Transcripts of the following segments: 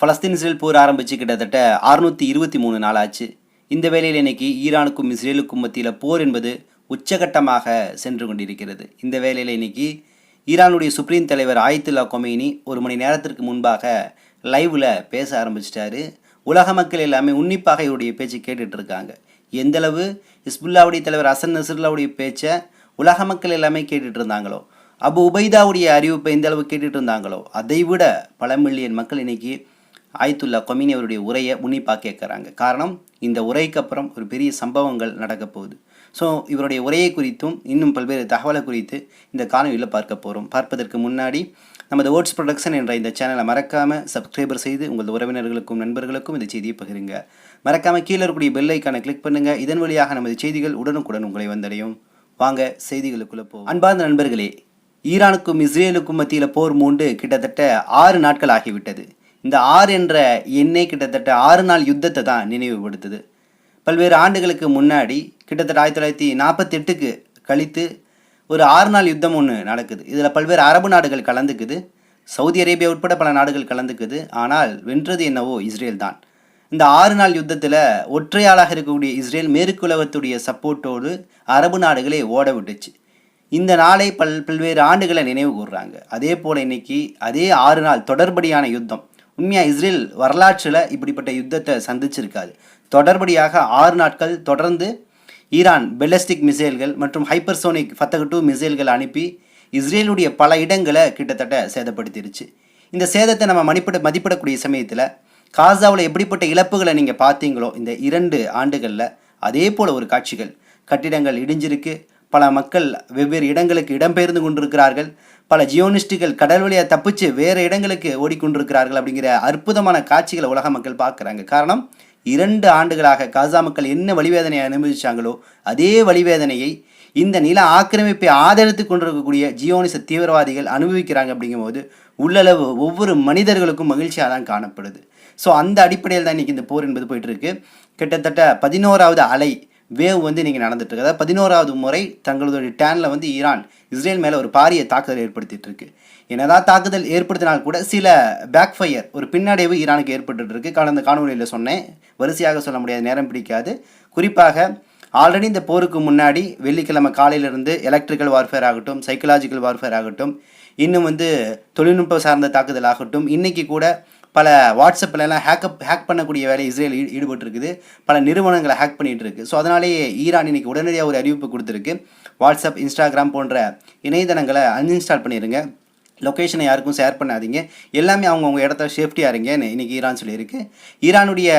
Palestine Israel போர் ஆரம்பித்து கிட்டத்தட்ட அறுநூற்றி இருபத்தி மூணு நாள் ஆச்சு இந்த வேளையில் இன்னைக்கு ஈரானுக்கும் இஸ்ரேலுக்கும் மத்தியில் போர் என்பது உச்சகட்டமாக சென்று கொண்டிருக்கிறது. இந்த வேளையில் இன்னைக்கு ஈரானுடைய சுப்ரீம் தலைவர் ஆயத்துல்லா கொமேனி ஒரு மணி நேரத்திற்கு முன்பாக லைவில் பேச ஆரம்பிச்சிட்டாரு. உலக மக்கள் எல்லாமே உன்னிப்பாக இவருடைய பேச்சு கேட்டுட்டு இருக்காங்க. எந்தளவு ஹிஸ்புல்லாவுடைய தலைவர் அசன் நசருல்லாவுடைய பேச்சை உலக மக்கள் எல்லாமே கேட்டுட்டு இருந்தாங்களோ அபு உபைதாவுடைய அறிவிப்பை எந்த அளவு கேட்டுட்டு இருந்தாங்களோ அதை விட பல மில்லியன் மக்கள் இன்னைக்கு ஆயத்துல்லா கொமினி அவருடைய உரையை உன்னிப்பாக கேட்குறாங்க. காரணம் இந்த உரைக்கு அப்புறம் ஒரு பெரிய சம்பவங்கள் நடக்க போகுது. ஸோ இவருடைய உரையை குறித்தும் இன்னும் பல்வேறு தகவலை குறித்து இந்த காணொலியில் பார்க்க போகிறோம் பார்ப்பதற்கு முன்னாடி நமது ஓட்ஸ் ப்ரொடக்ஷன் என்ற இந்த சேனலை மறக்காமல் சப்ஸ்கிரைபர் செய்து உங்களது உறவினர்களுக்கும் நண்பர்களுக்கும் இந்த செய்தியை பகிருங்க. மறக்காமல் கீழே இருக்கக்கூடிய பெல் ஐக்கானை கிளிக் பண்ணுங்கள் இதன் வழியாக நமது செய்திகள் உடனுக்குடன் உங்களை வந்தடையும். வாங்க செய்திகளுக்குள்ளே போ அன்பார்ந்த நண்பர்களே ஈரானுக்கும் இஸ்ரேலுக்கும் மத்தியில் போர் மூண்டு கிட்டத்தட்ட ஆறு நாட்கள் ஆகிவிட்டது. இந்த ஆறு என்ற எண்ணே கிட்டத்தட்ட ஆறு நாள் யுத்தத்தை தான் நினைவுபடுத்துது. பல்வேறு ஆண்டுகளுக்கு முன்னாடி கிட்டத்தட்ட ஆயிரத்தி தொள்ளாயிரத்தி நாற்பத்தெட்டுக்கு கழித்து ஒரு ஆறு நாள் யுத்தம் ஒன்று நடக்குது. இதில் பல்வேறு அரபு நாடுகள் கலந்துக்குது. சவுதி அரேபியா உட்பட பல நாடுகள் கலந்துக்குது. ஆனால் வென்றது என்னவோ இஸ்ரேல் தான். இந்த ஆறு நாள் யுத்தத்தில் ஒற்றையாளாக இருக்கக்கூடிய இஸ்ரேல் மேற்குலகத்துடைய சப்போர்ட்டோடு அரபு நாடுகளை ஓட விட்டுச்சு. இந்த நாளை பல் பல்வேறு ஆண்டுகளை நினைவு கூர்றாங்க. அதே போல் இன்னைக்கு அதே ஆறு நாள் தொடர்படியான யுத்தம். உண்மையாக இஸ்ரேல் வரலாற்றில் இப்படிப்பட்ட யுத்தத்தை சந்திச்சிருக்காது. தொடர்படியாக ஆறு நாட்கள் தொடர்ந்து ஈரான் பெலஸ்டிக் மிசைல்கள் மற்றும் ஹைப்பர்சோனிக் ஃபத்தக டூ மிசைல்கள் அனுப்பி இஸ்ரேலுடைய பல இடங்களை கிட்டத்தட்ட சேதப்படுத்திருச்சு. இந்த சேதத்தை நம்ம மதிப்பிட மதிப்பிடக்கூடிய சமயத்தில் காசாவில் எப்படிப்பட்ட இழப்புகளை நீங்கள் பார்த்தீங்களோ இந்த இரண்டு ஆண்டுகளில் அதே போல் ஒரு காட்சிகள். கட்டிடங்கள் இடிஞ்சிருக்கு பல மக்கள் வெவ்வேறு இடங்களுக்கு இடம்பெயர்ந்து கொண்டிருக்கிறார்கள். பல ஜியோனிஸ்டுகள் கடல் வழியாக தப்பிச்சு வேறு இடங்களுக்கு ஓடிக்கொண்டிருக்கிறார்கள் அப்படிங்கிற அற்புதமான காட்சிகளை உலக மக்கள் பார்க்குறாங்க. காரணம் இரண்டு ஆண்டுகளாக காசா மக்கள் என்ன வழிவேதனையை அனுபவிச்சாங்களோ அதே வழிவேதனையை இந்த நில ஆக்கிரமிப்பை ஆதரித்து கொண்டிருக்கக்கூடிய ஜியோனிச தீவிரவாதிகள் அனுபவிக்கிறாங்க அப்படிங்கும்போது உள்ளளவு ஒவ்வொரு மனிதர்களுக்கும் மகிழ்ச்சியாக தான் காணப்படுது. ஸோ அந்த அடிப்படையில் தான் இன்றைக்கி இந்த போர் என்பது போயிட்டுருக்கு கிட்டத்தட்ட பதினோராவது அலை வேவ் வந்து இன்றைக்கி நடந்துட்டு இருக்கு அதாவது பதினோராவது முறை தங்களுடைய டேனில் வந்து ஈரான் இஸ்ரேல் மேலே ஒரு பாரிய தாக்குதல் ஏற்படுத்திட்டு இருக்கு என்னதான் தாக்குதல் ஏற்படுத்தினால் கூட சில பேக் ஃபயர் ஒரு பின்னடைவு ஈரானுக்கு ஏற்பட்டு இருக்கு கடந்த காணொலியில் சொன்னேன். வரிசையாக சொல்ல முடியாத நேரம் பிடிக்காது. குறிப்பாக ஆல்ரெடி இந்த போருக்கு முன்னாடி வெள்ளிக்கிழமை காலையிலிருந்து எலக்ட்ரிக்கல் வார்ஃபேர் ஆகட்டும் சைக்கலாஜிக்கல் வார்ஃபேர் ஆகட்டும் இன்னும் வந்து தொழில்நுட்பம் சார்ந்த தாக்குதல் ஆகட்டும் இன்றைக்கி கூட பல வாட்ஸ்அப்லெல்லாம் ஹேக்கப் ஹேக் பண்ணக்கூடிய வேலை இஸ்ரேல் ஈ- பல நிறுவனங்களை ஹேக் பண்ணிட்டு ஸோ அதனாலேயே ஈரான் இன்றைக்கி உடனடியாக ஒரு அறிவிப்பு கொடுத்துருக்கு. வாட்ஸ்அப் இன்ஸ்டாகிராம் போன்ற இணையதளங்களை அன்இன்ஸ்டால் பண்ணிடுங்க லொக்கேஷனை யாருக்கும் ஷேர் பண்ணாதீங்க. எல்லாமே அவங்கவுங்க இடத்த சேஃப்டியாக இருங்கன்னு இன்னைக்கு ஈரான் சொல்லியிருக்கு. ஈரானுடைய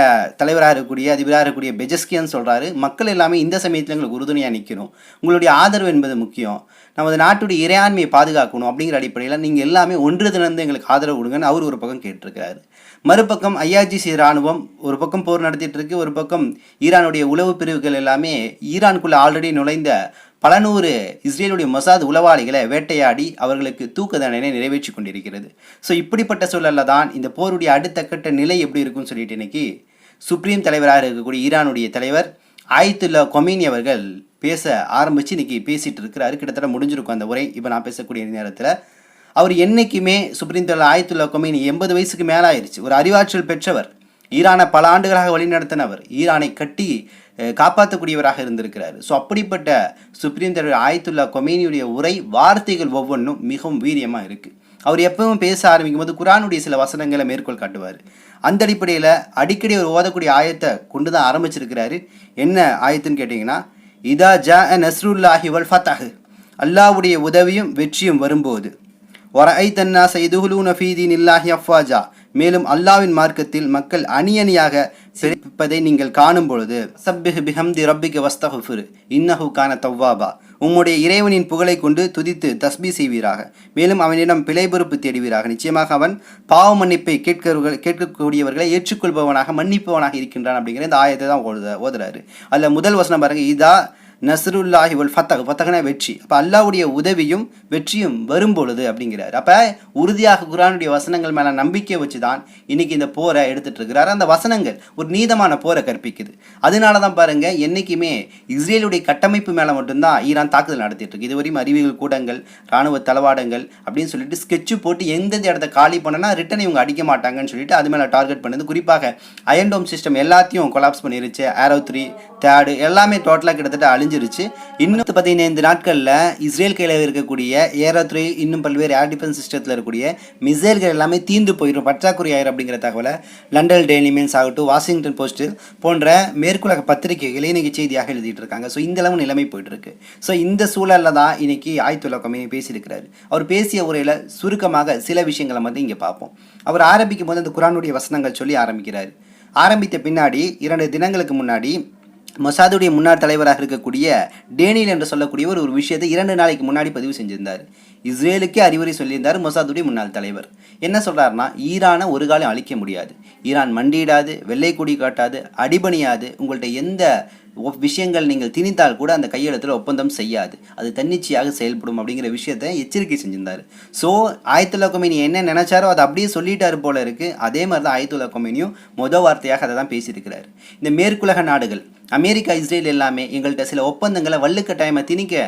தலைவராக இருக்கக்கூடிய அதிபராக இருக்கக்கூடிய பெஜஸ்கியான் சொல்கிறாரு மக்கள் எல்லாமே இந்த சமயத்தில் எங்களுக்கு உறுதுணையாக நிற்கணும் உங்களுடைய ஆதரவு என்பது முக்கியம். நமது நாட்டுடைய இறையாண்மையை பாதுகாக்கணும் அப்படிங்கிற அடிப்படையில் நீங்கள் எல்லாமே ஒன்று திறந்து எங்களுக்கு ஆதரவு கொடுங்கன்னு அவர் ஒரு பக்கம் கேட்டிருக்கிறாரு மறுபக்கம் ஐஆர்ஜிசி ராணுவம் ஒரு பக்கம் போர் நடத்திட்டு இருக்கு. ஒரு பக்கம் ஈரானுடைய உளவு பிரிவுகள் எல்லாமே ஈரானுக்குள்ளே ஆல்ரெடி நுழைந்த பல நூறு இஸ்ரேலுடைய மொசாத் உளவாளிகளை வேட்டையாடி அவர்களுக்கு தூக்கு தண்டனை நிறைவேற்றி கொண்டிருக்கிறது. ஸோ இப்படிப்பட்ட சூழலில் தான் இந்த போருடைய அடுத்த கட்ட நிலை எப்படி இருக்கும்னு சொல்லிட்டு இன்னைக்கு சுப்ரீம் தலைவராக இருக்கக்கூடிய ஈரானுடைய தலைவர் ஆயத்துல்லா கொமீனி அவர்கள் பேச ஆரம்பித்து இன்றைக்கி பேசிகிட்டு இருக்கிறாரு. கிட்டத்தட்ட முடிஞ்சிருக்கும் அந்த உரை. இப்போ நான் பேசக்கூடிய நேரத்தில் அவர் என்னைக்குமே சுப்ரீம் தலைவர் ஆயத்துல்லா கொமீனி எண்பது வயசுக்கு மேலே ஆயிடுச்சு ஒரு அறிவாற்றல் பெற்றவர். ஈரானை பல ஆண்டுகளாக வழிநடத்தினவர். ஈரானை கட்டி காப்பாற்றக்கூடியவராக இருந்திருக்கிறார். ஸோ அப்படிப்பட்ட சுப்ரீம் தலைவர் ஆயத்துல்லா கொமேனியுடைய உரை வார்த்தைகள் ஒவ்வொன்றும் மிகவும் வீரியமாக இருக்குது அவர் எப்பவும் பேச ஆரம்பிக்கும் போது குரானுடைய சில வசனங்களை மேற்கோள் காட்டுவார். அந்த அடிப்படையில் அடிக்கடி அவர் ஓதக்கூடிய ஆயத்தை கொண்டு தான் ஆரம்பிச்சிருக்கிறாரு. என்ன ஆயத்துன்னு கேட்டிங்கன்னா இதா ஜா நஸ்ருல்லாஹி வல் ஃபத்தஹ். அல்லாவுடைய உதவியும் வெற்றியும் வரும்போது ஒரஐ தன்னா செய்துகுலூன ஃபீதீன் இல்லாஹி அஃபாஜா மேலும் அல்லாவின் மார்க்கத்தில் மக்கள் அணி அணியாக நீங்கள் காணும் பொழுது சப்பிஹ் பிஹம்தி ரப்பிக்கு வஸ்தஹுஃபுரு இன்னஹு கான தவ்வாபா உம்முடைய இறைவனின் புகழை கொண்டு துதித்து தஸ்பி செய்வீராக. மேலும் அவனிடம் பிழை பொறுப்பு தேடுவீராக. நிச்சயமாக அவன் பாவ மன்னிப்பை கேட்கிறவர்கள் கேட்கக்கூடியவர்களை ஏற்றுக்கொள்பவனாக மன்னிப்பவனாக இருக்கின்றான் அப்படிங்கிற இந்த ஆயத்தை தான் ஓதுறாரு. அதில் முதல் வசனம் பாருங்க இதா நஸ்ருல்லாஹி உல் ஃபத்தக் ஃபத்தகனா வெற்றி. அப்போ அல்லாவுடைய உதவியும் வெற்றியும் வரும் பொழுது அப்படிங்கிறார். அப்போ உறுதியாக குரானுடைய வசனங்கள் மேலே நம்பிக்கை வச்சு தான் இன்னைக்கு இந்த போரை எடுத்துட்டு இருக்கிறாரு. அந்த வசனங்கள் ஒரு நீதமான போரை கற்பிக்குது. அதனால தான் பாருங்க என்றைக்குமே இஸ்ரேலுடைய கட்டமைப்பு மேலே மட்டும்தான் ஈரான் தாக்குதல் நடத்திட்டு இருக்கு. இதுவரையும் அறிவியல் கூடங்கள் ராணுவ தளவாடங்கள் அப்படின்னு சொல்லிட்டு ஸ்கெட்சு போட்டு எந்தெந்த இடத்த காலி பண்ணனா ரிட்டன் இவங்க அடிக்க மாட்டாங்கன்னு சொல்லிட்டு அது மேலே டார்கெட் பண்ணுது. குறிப்பாக அயன்டோம் சிஸ்டம் எல்லாத்தையும் கொலாப்ஸ் பண்ணிருச்சு. ஆரோ த்ரீ தேர்டு எல்லாமே டோட்டலாக கிட்டத்தட்ட அழிஞ்சு முடிஞ்சிருச்சு. இன்னும் பதினைந்து நாட்களில் இஸ்ரேல் கையில் இருக்கக்கூடிய ஏரோ இன்னும் பல்வேறு ஏர் டிஃபென்ஸ் சிஸ்டத்தில் இருக்கக்கூடிய மிசைல்கள் எல்லாமே தீந்து போயிடும் பற்றாக்குறை ஆயிரும் அப்படிங்கிற தகவலை லண்டன் டெய்லி மீன்ஸ் ஆகட்டும் வாஷிங்டன் போஸ்ட் போன்ற மேற்குலக பத்திரிகைகளே இன்றைக்கி செய்தியாக எழுதிட்டு இருக்காங்க. ஸோ இந்த அளவு நிலைமை போயிட்டு இருக்கு. ஸோ இந்த சூழலில் தான் இன்னைக்கு ஆய்த்துலக்கமே பேசியிருக்கிறார் பேசியிருக்கிறாரு. அவர் பேசிய உரையில் சுருக்கமாக சில விஷயங்களை மட்டும் இங்கே பார்ப்போம். அவர் ஆரம்பிக்கும் போது அந்த குரானுடைய வசனங்கள் சொல்லி ஆரம்பிக்கிறார். ஆரம்பித்த பின்னாடி இரண்டு தினங்களுக்கு முன்னாடி மொசாதுடைய முன்னாள் தலைவராக இருக்கக்கூடிய டேனியல் என்று சொல்லக்கூடியவர் ஒரு விஷயத்தை இரண்டு நாளைக்கு முன்னாடி பதிவு செஞ்சிருந்தார். இஸ்ரேலுக்கே அறிவுரை சொல்லியிருந்தார் மொசாதுடைய முன்னாள் தலைவர். என்ன சொல்கிறாருன்னா ஈரானை ஒரு காலம் அழிக்க முடியாது. ஈரான் மண்டியிடாது வெள்ளை கொடி காட்டாது அடிபணியாது உங்கள்கிட்ட எந்த விஷயங்கள் நீங்கள் திணித்தால் கூட அந்த கையெழுத்தில் ஒப்பந்தம் செய்யாது. அது தன்னிச்சையாக செயல்படும் அப்படிங்கிற விஷயத்தை எச்சரிக்கை செஞ்சிருந்தார். ஸோ ஆயத்துல்லா கொமேனி என்ன நினைச்சாரோ அதை அப்படியே சொல்லிட்டாரு போல இருக்குது அதே மாதிரி தான் ஆயத்துல்லா கொமேனியும் மொத வார்த்தையாக அதை தான் பேசியிருக்கிறார். இந்த மேற்குலக நாடுகள் அமெரிக்கா இஸ்ரேல் எல்லாமே எங்கள்கிட்ட சில ஒப்பந்தங்களை வள்ளுக்கட்டாயமாக திணிக்க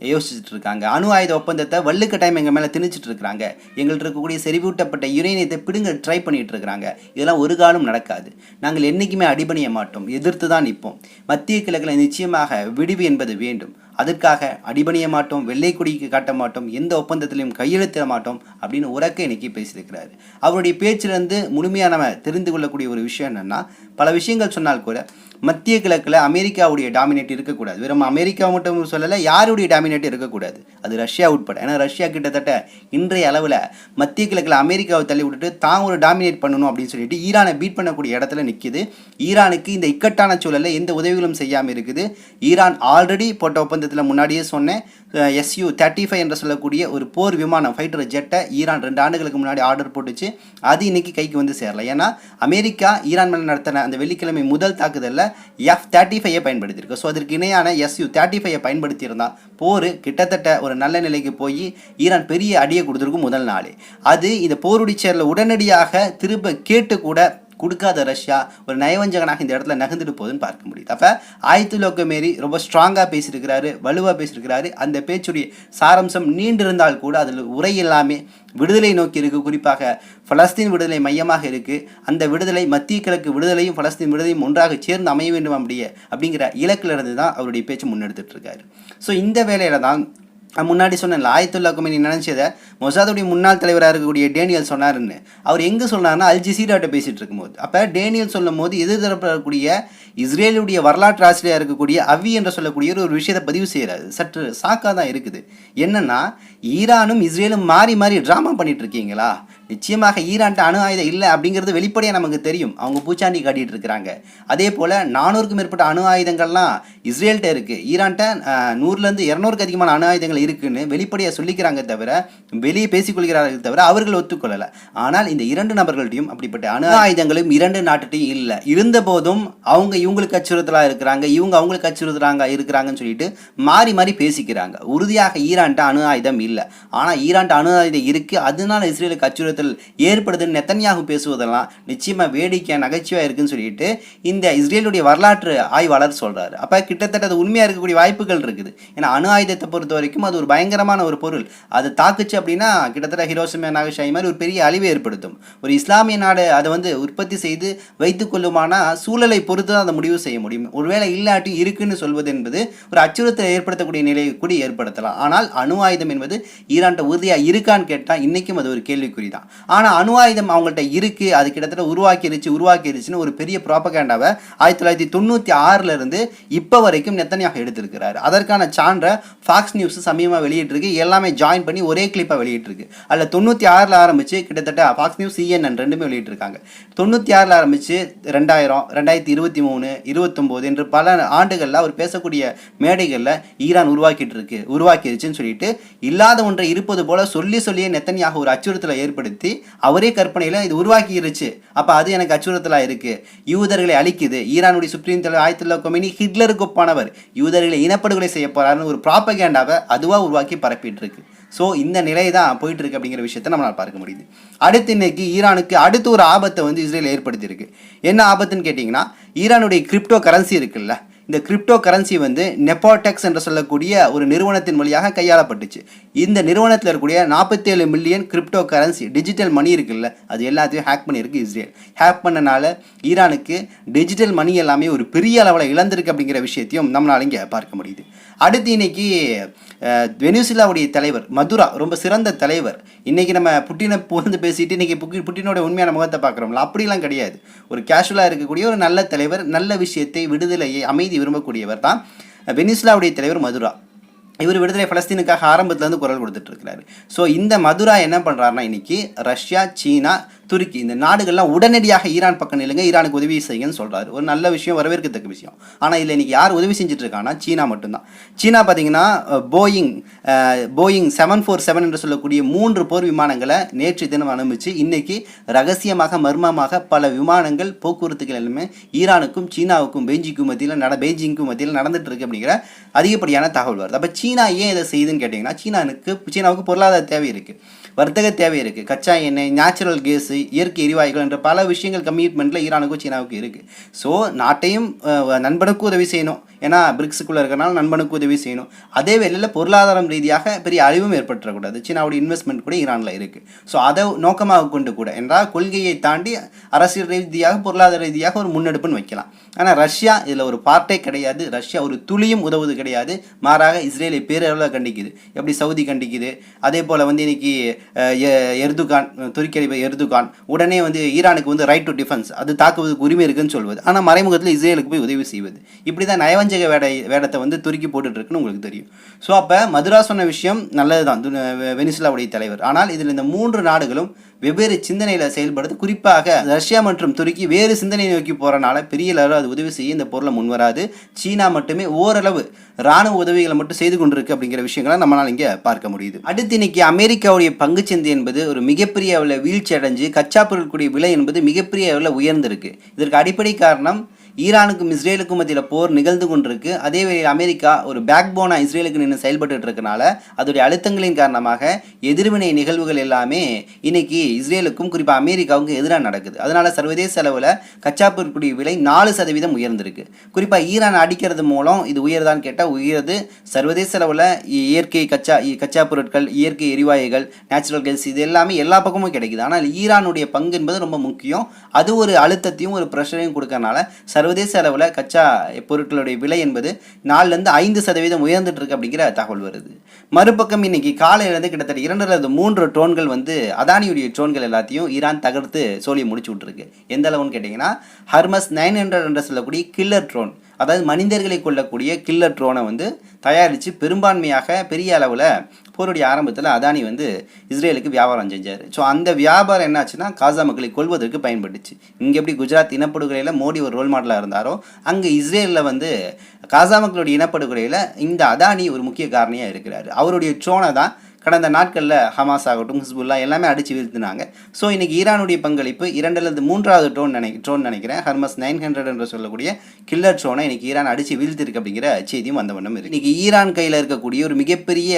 யோசிச்சுட்டு இருக்காங்க அணு ஆயுத ஒப்பந்தத்தை வள்ளுக்கட்டாயம் எங்கள் மேலே திணிச்சிட்டு இருக்கிறாங்க எங்கள்கிட்ட இருக்கக்கூடிய செறிவூட்டப்பட்ட யுரேனியத்தை பிடுங்க ட்ரை பண்ணிட்டு இருக்கிறாங்க இதெல்லாம் ஒரு காலம் நடக்காது. நாங்கள் என்றைக்குமே அடிபணிய மாட்டோம். எதிர்த்து தான் நிற்போம். மத்திய கிழக்கில் நிச்சயமாக விடிவு என்பது வேண்டும். அதற்காக அடிபணிய மாட்டோம் வெள்ளை கொடிக்கு காட்ட மாட்டோம் எந்த ஒப்பந்தத்திலையும் கையெழுத்திட மாட்டோம் அப்படின்னு உறக்க இன்னைக்கு பேசியிருக்கிறாரு. அவருடைய பேச்சிலிருந்து முழுமையாக நம்ம தெரிந்து கொள்ளக்கூடிய ஒரு விஷயம் என்னன்னா பல விஷயங்கள் சொன்னால் கூட மத்திய கிழக்கில் அமெரிக்காவுடைய டாமினேட் இருக்கக்கூடாது. வெறும் அமெரிக்கா மட்டும் சொல்லலை யாருடைய டாமினேட் இருக்கக்கூடாது? அது ரஷ்யா உட்பட. ஏன்னா ரஷ்யா கிட்டத்தட்ட இன்றைய அளவில் மத்திய கிழக்கில் அமெரிக்காவை தள்ளி விட்டுட்டு தான் ஒரு டாமினேட் பண்ணணும் அப்படின்னு சொல்லிட்டு ஈரானை பீட் பண்ணக்கூடிய இடத்துல நிற்கிது ஈரானுக்கு இந்த இக்கட்டான சூழலில் எந்த உதவிகளும் செய்யாமல் இருக்குது. ஈரான் ஆல்ரெடி போட்ட ஒப்பந்தத்தில் முன்னாடியே சொன்னேன். எஸ்யூ தேர்ட்டி ஃபைவ் என்று சொல்லக்கூடிய ஒரு போர் விமானம் ஃபைட்டர் ஜெட்டை ஈரான் ரெண்டு ஆண்டுகளுக்கு முன்னாடி ஆர்டர் போட்டுச்சு. அது இன்னைக்கு கைக்கு வந்து சேரல. ஏன்னா அமெரிக்கா ஈரான் மேலே நடத்தின அந்த வெள்ளிக்கிழமை முதல் தாக்குதலில் எஃப் தேர்ட்டி ஃபைவை பயன்படுத்தியிருக்கு. ஸோ அதற்கு இணையான எஸ்யூ தேர்ட்டி ஃபைவை பயன்படுத்தியிருந்தான் போர் கிட்டத்தட்ட ஒரு நல்ல நிலைக்கு போய் ஈரான் பெரிய அடியை கொடுத்துருக்கும் முதல் நாளே. அது இந்த போருடைய சேரில் உடனடியாக திரும்ப கேட்டு கூட கொடுக்காத ரஷ்யா ஒரு நயவஞ்சகனாக இந்த இடத்துல நகர்ந்துட்டு போகுதுன்னு பார்க்க முடியுது. அப்போ ஆயத்துலோக்க மாரி ரொம்ப ஸ்ட்ராங்காக பேசியிருக்கிறாரு வலுவாக பேசியிருக்கிறாரு. அந்த பேச்சுடைய சாரம்சம் நீண்டிருந்தால் கூட அதில் உரை எல்லாமே விடுதலை நோக்கி இருக்குது குறிப்பாக பலஸ்தீன் விடுதலை மையமாக இருக்குது அந்த விடுதலை மத்திய கிழக்கு விடுதலையும் பலஸ்தீன் விடுதலையும் ஒன்றாக சேர்ந்து அமைய வேண்டும் அப்படியே அப்படிங்கிற இலக்கிலிருந்து தான் அவருடைய பேச்சு முன்னெடுத்துட்டு இருக்காரு. ஸோ இந்த வேலையில் தான் முன்னாடி சொன்னேன்ல ஆயத்துல்லா கொமேனி நினைச்சதை மொசாதுடைய முன்னாள் தலைவராக இருக்கக்கூடிய டேனியல் சொன்னாருன்னு. அவர் எங்கே சொன்னார்னா அல் ஜசீராட்ட பேசிட்டு இருக்கும்போது. அப்போ டேனியல் சொல்லும் போது எதிர்த்தரப்பில் இருக்கக்கூடிய இஸ்ரேலுடைய வரலாற்று ஆசிரியராக இருக்கக்கூடிய அவி என்று சொல்லக்கூடிய ஒரு விஷயத்தை பதிவு செய்கிறாரு சற்று சாக்காக தான் இருக்குது. என்னன்னா ஈரானும் இஸ்ரேலும் மாறி மாறி ட்ராமா பண்ணிட்டு இருக்கீங்களா? நிச்சயமாக ஈரான்ட்ட அணு ஆயுதம் இல்லை அப்படிங்கிறது வெளிப்படையாக நமக்கு தெரியும். அவங்க பூச்சாண்டி காட்டிகிட்டு இருக்கிறாங்க. அதே போல் நானூறுக்கும் மேற்பட்ட அணு ஆயுதங்கள்லாம் இஸ்ரேல்கிட்ட இருக்குது ஈரான்ட்ட நூறுலேருந்து இரநூறுக்கு அதிகமான அணு ஆயுதங்கள் இருக்குதுன்னு வெளிப்படையாக சொல்லிக்கிறாங்க தவிர வெளியே பேசிக்கொள்கிறார்கள் தவிர அவர்கள் ஒத்துக்கொள்ளலை. ஆனால் இந்த இரண்டு நபர்கள்ட்டையும் அப்படிப்பட்ட அணு ஆயுதங்களும் இரண்டு நாட்டுகிட்டையும் இல்லை. இருந்த போதும் அவங்க இவங்களுக்கு அச்சுறுத்தலாக இருக்கிறாங்க இவங்க அவங்களுக்கு அச்சுறுத்துறாங்க இருக்கிறாங்கன்னு சொல்லிட்டு மாறி மாறி பேசிக்கிறாங்க. உறுதியாக ஈரான்ட்ட அணு ஆயுதம் இல்லை. ஆனால் ஈரான்ட்ட அணு ஆயுதம் இருக்குது அதனால இஸ்ரேலுக்கு அச்சுறுத்தல் ஏற்படுதுன்னு நெத்தன்யாகு பேசுவதெல்லாம் நிச்சயமாக வேடிக்கையாக நகைச்சுவாக இருக்குன்னு சொல்லிட்டு இந்த இஸ்ரேலுடைய வரலாற்று ஆய்வாளர் சொல்கிறாரு அப்போ கிட்டத்தட்ட அது உண்மையாக இருக்கக்கூடிய வாய்ப்புகள் இருக்குது. ஏன்னா அணு ஆயுதத்தை பொறுத்த வரைக்கும் அது ஒரு பயங்கரமான ஒரு பொருள். அது தாக்குச்சு அப்படின்னா கிட்டத்தட்ட ஹிரோஷிமா நாகஷாயி மாதிரி ஒரு பெரிய அழிவை ஏற்படுத்தும். ஒரு இஸ்லாமிய நாடு அதை வந்து உற்பத்தி செய்து வைத்துக்கொள்ளுமானா சூழலை பொறுத்து தான் அதை முடிவு செய்ய முடியும். ஒருவேளை இல்லாட்டி இருக்குன்னு சொல்வது என்பது ஒரு அச்சுறுத்தலை ஏற்படுத்தக்கூடிய நிலையை கூட ஏற்படுத்தலாம். ஆனால் அணு ஆயுதம் என்பது ஈரான்ட்ட உறுதியாக இருக்கான்னு கேட்டால் இன்றைக்கும் அது ஒரு கேள்விக்குறி தான் ஆனால் அணு ஆயுதம் அவங்கள்ட்ட இருக்குது அது கிட்டத்தட்ட உருவாக்கிருச்சு உருவாக்கிருச்சுன்னு ஒரு பெரிய ப்ராப்பகேண்டாவை ஆயிரத்தி தொள்ளாயிரத்தி தொண்ணூற்றி ஆறிலிருந்து இப்போ வரைக்கும் நெத்தனியாக எடுத்திருக்கிறாரு. அதற்கான சான்றை ஃபாக்ஸ் நியூஸ் சமீபமாக வெளியிட்டிருக்கு. எல்லாமே ஜாயின் பண்ணி ஒரே கிளிப்பாக வெளியிட்டிருக்கு. அதில் தொண்ணூற்றி ஆறில் ஆரம்பித்து கிட்டத்தட்ட ஃபாக்ஸ் நியூஸ் சிஎன்என் ரெண்டுமே வெளியிட்டிருக்காங்க. தொண்ணூற்றி ஆறில் ஆரம்பித்து ரெண்டாயிரம் ரெண்டாயிரத்தி இருபத்தி மூணு இருபத்தொம்போது என்று பல ஆண்டுகளில் அவர் பேசக்கூடிய மேடைகளில் ஈரான் உருவாக்கிட்டு இருக்கு உருவாக்கிடுச்சுன்னு சொல்லிட்டு இல்லாத ஒன்றை இருப்பது போல சொல்லி சொல்லியே நெத்தனியாக ஒரு அச்சுறுத்தலை ஏற்படுத்தி அவரே கற்பனையில் இது உருவாக்கிருச்சு அப்போ அது எனக்கு அச்சுறுத்தலாக இருக்குது யூதர்களை அழிக்குது. ஈரானுடைய சுப்ரீம் தலைவர் ஆயத்துல்லா கொமினி ஹிட்லருக்கு ஒப்பானவர். யூதர்களை இனப்படுகொலை செய்ய போகிறாருன்னு ஒரு ப்ராப்பகேண்டாவை அதுவாக உருவாக்கி பரப்பிட்டு இருக்கு ஸோ இந்த நிலை தான் போயிட்டு இருக்கு அப்படிங்கிற விஷயத்தை நம்மளால் பார்க்க முடியுது. அடுத்து இன்னைக்கு ஈரானுக்கு அடுத்து ஒரு ஆபத்தை வந்து இஸ்ரேல் ஏற்படுத்தியிருக்கு. என்ன ஆபத்துன்னு கேட்டிங்கன்னா ஈரானுடைய கிரிப்டோ கரன்சி இருக்குல்ல இந்த கிரிப்டோ கரன்சி வந்து நெப்போடெக்ஸ் என்று சொல்லக்கூடிய ஒரு நிறுவனத்தின் வழியாக கையாளப்பட்டுச்சு. இந்த நிறுவனத்தில் இருக்கக்கூடிய நாற்பத்தேழு million crypto currency digital money இருக்குல்ல அது எல்லாத்தையும் ஹேக் பண்ணியிருக்கு இஸ்ரேல். ஹேக் பண்ணனால ஈரானுக்கு டிஜிட்டல் மணி எல்லாமே ஒரு பெரிய அளவில் இழந்திருக்கு அப்படிங்கிற விஷயத்தையும் நம்மளால இங்கே பார்க்க முடியுது. அடுத்து இன்னைக்கு வெனிசுலாவுடைய தலைவர் மதுரா ரொம்ப சிறந்த தலைவர். இன்னைக்கு நம்ம புட்டினை புகழ்ந்து பேசிட்டு இன்னைக்கு புக்கி புட்டினோட உண்மையான முகத்தை பார்க்குறோம்ல அப்படிலாம் கிடையாது. ஒரு கேஷுவலாக இருக்கக்கூடிய ஒரு நல்ல தலைவர் நல்ல விஷயத்தை விடுதலையை அமைதி விரும்பக்கூடியவர் தான் வெனிசுலாவுடைய தலைவர் மதுரா. இவர் விடுதலை பலஸ்தீனுக்காக ஆரம்பத்துலேருந்து குரல் கொடுத்துட்டு இருக்கிறாரு. ஸோ இந்த மதுரா என்ன பண்ணுறாருன்னா இன்னைக்கு ரஷ்யா சீனா துருக்கி இந்த நாடுகள்லாம் உடனடியாக ஈரான் பக்கம் இல்லைங்க ஈரானுக்கு உதவி செய்யுங்கன்னு சொல்கிறாரு ஒரு நல்ல விஷயம் வரவேற்கத்தக்க விஷயம். ஆனால் இதில் இன்னைக்கு யார் உதவி செஞ்சுட்டு இருக்காங்கன்னா சீனா மட்டும்தான். சீனா பார்த்தீங்கன்னா Boeing Boeing seven four seven என்று சொல்லக்கூடிய மூன்று போர் விமானங்களை நேற்று தினம் அனுப்பிச்சு இன்றைக்கி ரகசியமாக மர்மமாக பல விமானங்கள் போக்குவரத்துகள் எல்லாமே ஈரானுக்கும் சீனாவுக்கும் பெய்ஜிங்க்கும் மத்தியில் நட பெய்ஜிங்க்கும் மத்தியில் நடந்துட்டு இருக்கு அப்படிங்கிற அதிகப்படியான தகவல் வருது. அப்போ சீனா ஏன் இதை செய்யுதுன்னு கேட்டிங்கன்னா சீனானுக்கு சீனாவுக்கு பொருளாதார தேவை இருக்குது வர்த்தக தேவை இருக்குது கச்சா எண்ணெய் நேச்சுரல் கேஸு இயற்கை எரிவாயுகள் என்ற பல விஷயங்கள் கமிட்மெண்ட்டில் ஈரானுக்கும் சீனாவுக்கும் இருக்குது ஸோ நாட்டையும் நண்பனுக்கும் உதவி செய்யணும். ஏன்னா பிரிக்ஸுக்குள்ளே இருக்கிறனால நண்பனுக்கு உதவி செய்யணும். அதே வேலையில் பொருளாதாரம் ரீதியாக பெரிய அழிவும் ஏற்பட்டுறக்கூடாது. சீனாவுடைய இன்வெஸ்ட்மெண்ட் கூட ஈரானில் இருக்குது ஸோ அதை நோக்கமாக கொண்டு கூட என்றால் கொள்கையை தாண்டி அரசியல் ரீதியாக பொருளாதார ரீதியாக ஒரு முன்னெடுப்புன்னு வைக்கலாம். ஆனால் ரஷ்யா இதில் ஒரு பார்ட்டே கிடையாது. ரஷ்யா ஒரு துளியும் உதவுவது கிடையாது. மாறாக இஸ்ரேலை பேரளவில் கண்டிக்குது. எப்படி சவுதி கண்டிக்குது? அதே போல் வந்து இன்னைக்கு எ- எர்துகான் துருக்கி அதிபர் எர்துகான் உடனே வந்து ஈரானுக்கு வந்து ரைட் டு டிஃபென்ஸ் அது தாக்குவதற்கு உரிமை இருக்குன்னு சொல்வது. ஆனால் மறைமுகத்தில் இஸ்ரேலுக்கு போய் உதவி செய்வது. இப்படி தான் நயவஞ்சக வேடை வேடத்தை வந்து துருக்கி போட்டுட்டு இருக்குன்னு உங்களுக்கு தெரியும். ஸோ அப்போ மதுரா சொன்ன விஷயம் நல்லது தான் வெனிசுலாவுடைய தலைவர். ஆனால் இதில் இந்த மூன்று நாடுகளும் வெவ்வேறு சிந்தனையில் செயல்படுது. குறிப்பாக ரஷ்யா மற்றும் துருக்கி வேறு சிந்தனை நோக்கி போகிறனால பெரிய அளவில் அது உதவி செய்ய இந்த பொருளை முன்வராது. சீனா மட்டுமே ஓரளவு ராணுவ உதவிகளை மட்டும் செய்து கொண்டிருக்கு அப்படிங்கிற விஷயங்களை நம்மளால் இங்கே பார்க்க முடியுது. அடுத்து இன்னைக்கு அமெரிக்காவுடைய பங்குச்சந்தை என்பது ஒரு மிகப்பெரிய அளவில் வீழ்ச்சி அடைஞ்சு கச்சா பொருட்களுடைய விலை என்பது மிகப்பெரிய அளவில் உயர்ந்திருக்கு. இதற்கு அடிப்படை காரணம் ஈரானுக்கும் இஸ்ரேலுக்கும் மத்தியில் போர் நிகழ்ந்து கொண்டிருக்கு. அதே வேளையில் அமெரிக்கா ஒரு பேக் போனாக இஸ்ரேலுக்கு நின்று செயல்பட்டு இருக்கனால அதோடைய அழுத்தங்களின் காரணமாக எதிர்வினை நிகழ்வுகள் எல்லாமே இன்னைக்கு இஸ்ரேலுக்கும் குறிப்பாக அமெரிக்காவுக்கும் எதிராக நடக்குது. அதனால சர்வதேச அளவில் கச்சா பொருட்குடி விலை நாலு சதவீதம் உயர்ந்திருக்கு. குறிப்பாக ஈரான் அடிக்கிறது மூலம் இது உயர்தான்னு கேட்டால் உயர்து சர்வதேச அளவில் இயற்கை கச்சா இ- கச்சா பொருட்கள் இயற்கை எரிவாயுகள் நேச்சுரல் கேஸ் இது எல்லாமே எல்லா பக்கமும் கிடைக்குது. ஆனால் ஈரானுடைய பங்கு என்பது ரொம்ப முக்கியம். அது ஒரு அழுத்தத்தையும் ஒரு ப்ரெஷரையும் கொடுக்கறனால சர்வதேச அளவில் கச்சா பொருட்களுடைய விலை என்பது நாலுலேருந்து ஐந்து சதவீதம் உயர்ந்துட்டு இருக்கு அப்படிங்கிற தகவல் வருது. மறுபக்கம் இன்னைக்கு காலையிலேருந்து கிட்டத்தட்ட இரண்டு அல்லது மூன்று ட்ரோன்கள் வந்து அதானியுடைய ட்ரோன்கள் எல்லாத்தையும் ஈரான் தகர்த்து சோழியை முடிச்சு விட்டுருக்கு. எந்த அளவுன்னு கேட்டிங்கன்னா ஹர்மஸ் நைன் ஹண்ட்ரட் என்று சொல்லக்கூடிய கில்லர் ட்ரோன் அதாவது மனிதர்களை கொள்ளக்கூடிய கில்லர் ட்ரோனை வந்து தயாரித்து பெரும்பான்மையாக பெரிய அளவில் போருடைய ஆரம்பத்தில் அதானி வந்து இஸ்ரேலுக்கு வியாபாரம் செஞ்சார். ஸோ அந்த வியாபாரம் என்னாச்சுன்னா காசா மக்களை கொல்வதற்கு பயன்பட்டுச்சு. இங்கே எப்படி குஜராத் இனப்படுகொலையில் மோடி ஒரு ரோல் மாடலாக இருந்தாரோ அங்கே இஸ்ரேலில் வந்து காசா மக்களுடைய இனப்படுகொலையில் இந்த அதானி ஒரு முக்கிய காரணியாக இருக்கிறார். அவருடைய ட்ரோனை தான் கடந்த நாட்களில் ஹமாஸ் ஆகட்டும் ஹிஸ்புல்லா எல்லாமே அடித்து வீழ்த்தினாங்க. ஸோ இன்றைக்கி ஈரானுடைய பங்களிப்பு இரண்டுலேருந்து மூன்றாவது ட்ரோன் நினை ட்ரோன் நினைக்கிறேன். ஹர்மஸ் நைன் ஹண்ட்ரட் என்று சொல்லக்கூடிய கில்லர் ட்ரோனை இன்றைக்கி ஈரான் அடித்து வீழ்த்திருக்கு அப்படிங்கிற செய்தியும் வந்த வண்ணம் இருக்குது இன்னைக்கு ஈரான் கையில் இருக்கக்கூடிய ஒரு மிகப்பெரிய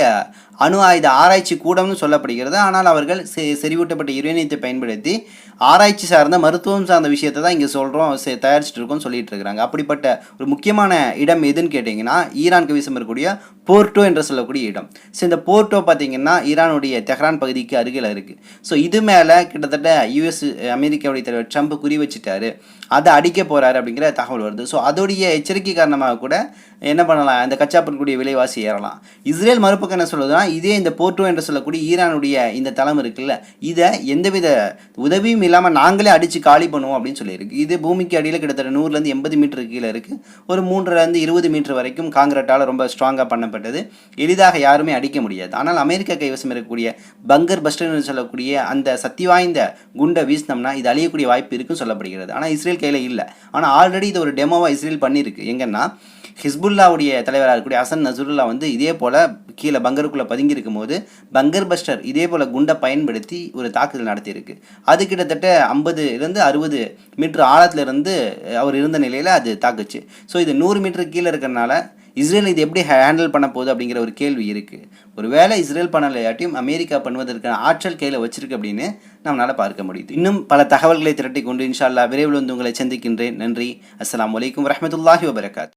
அணு ஆயுத ஆராய்ச்சி கூடம்னு சொல்லப்படுகிறது. ஆனால் அவர்கள் செ- செறிவூட்டப்பட்ட யுரேனியத்தை பயன்படுத்தி ஆராய்ச்சி சார்ந்த மருத்துவம் சார்ந்த விஷயத்தை தான் இங்கே சொல்கிறோம் தயாரிச்சுட்டு இருக்கோம் சொல்லிட்டு இருக்கிறாங்க அப்படிப்பட்ட ஒரு முக்கியமான இடம் எதுன்னு கேட்டிங்கன்னா ஈரான் கவிசம் இருக்கக்கூடிய போர்ட்டோ என்று சொல்லக்கூடிய இடம். ஸோ இந்த போர்ட்டோ பார்த்தீங்கன்னா பார்த்தீங்கன்னா ஈரானுடைய தெஹ்ரான் பகுதிக்கு அருகில் இருக்குது ஸோ இது மேலே கிட்டத்தட்ட யூஎஸ் அமெரிக்காவுடைய தலைவர் ட்ரம்ப் குறி வச்சுட்டாரு. அதை அடிக்க போகிறாரு அப்படிங்கிற தகவல் வருது. ஸோ அதோடைய எச்சரிக்கை காரணமாக கூட என்ன பண்ணலாம்? இந்த கச்சா பொருட்களுடைய விலைவாசி ஏறலாம். இஸ்ரேல் மறுபக்கம் என்ன சொல்லுதுன்னா இதே இந்த போர்ட்டோ என்று சொல்லக்கூடிய ஈரானுடைய இந்த தளம் இருக்குல்ல இதை எந்தவித உதவியும் இல்லாமல் நாங்களே அடித்து காலி பண்ணுவோம் அப்படின்னு சொல்லியிருக்கு. இது பூமிக்கு அடியில் கிட்டத்தட்ட நூறுலேருந்து எண்பது மீட்டர் கீழே இருக்குது ஒரு மூன்றுலேருந்து இருபது மீட்டர் வரைக்கும் காங்கிரட்டால் ரொம்ப ஸ்ட்ராங்காக பண்ணப்பட்டது. எளிதாக யாருமே அடிக்க முடியாது. ஆனால் அமெரிக்கா கைவசம் இருக்கக்கூடிய பங்கர் பஸ்டர்னு சொல்லக்கூடிய அந்த சக்தி வாய்ந்த குண்டை வீசினோம்னா இது அழியக்கூடிய வாய்ப்பு இருக்குன்னு சொல்லப்படுகிறது. ஆனால் இஸ்ரேல் கையில் இல்லை. ஆனால் ஆல்ரெடி இது ஒரு டெமோவாக இஸ்ரேல் பண்ணியிருக்கு எங்கன்னா ஹிஸ்புல்லாவுடைய தலைவராக இருக்கக்கூடிய ஹசன் நசருல்லா வந்து இதே போல் கீழே பங்கருக்குள்ளே பதுங்கியிருக்கும் போது பங்கர் பஸ்டர் இதே போல் குண்டை பயன்படுத்தி ஒரு தாக்குதல் நடத்தியிருக்கு. அது கிட்டத்தட்ட ஐம்பதுலேருந்து அறுபது மீட்டர் ஆழத்துலேருந்து அவர் இருந்த நிலையில் அது தாக்குச்சு. ஸோ இது நூறு மீட்டர் கீழே இருக்கிறனால இஸ்ரேல் இது எப்படி ஹேண்டில் பண்ண போகுது அப்படிங்கிற ஒரு கேள்வி இருக்குது ஒருவேளை இஸ்ரேல் பண்ணலையாட்டியும் அமெரிக்கா பண்ணுவதற்கான ஆற்றல் கையில் வச்சிருக்கு அப்படின்னு நம்மளால் பார்க்க முடியுது. இன்னும் பல தகவல்களை திரட்டி கொண்டு இன்ஷால்லா விரைவில் வந்து உங்களை சந்திக்கின்றேன். நன்றி. அஸ்லாம் வலைக்கம் வரமத்துல்லாஹி வபரகாத்.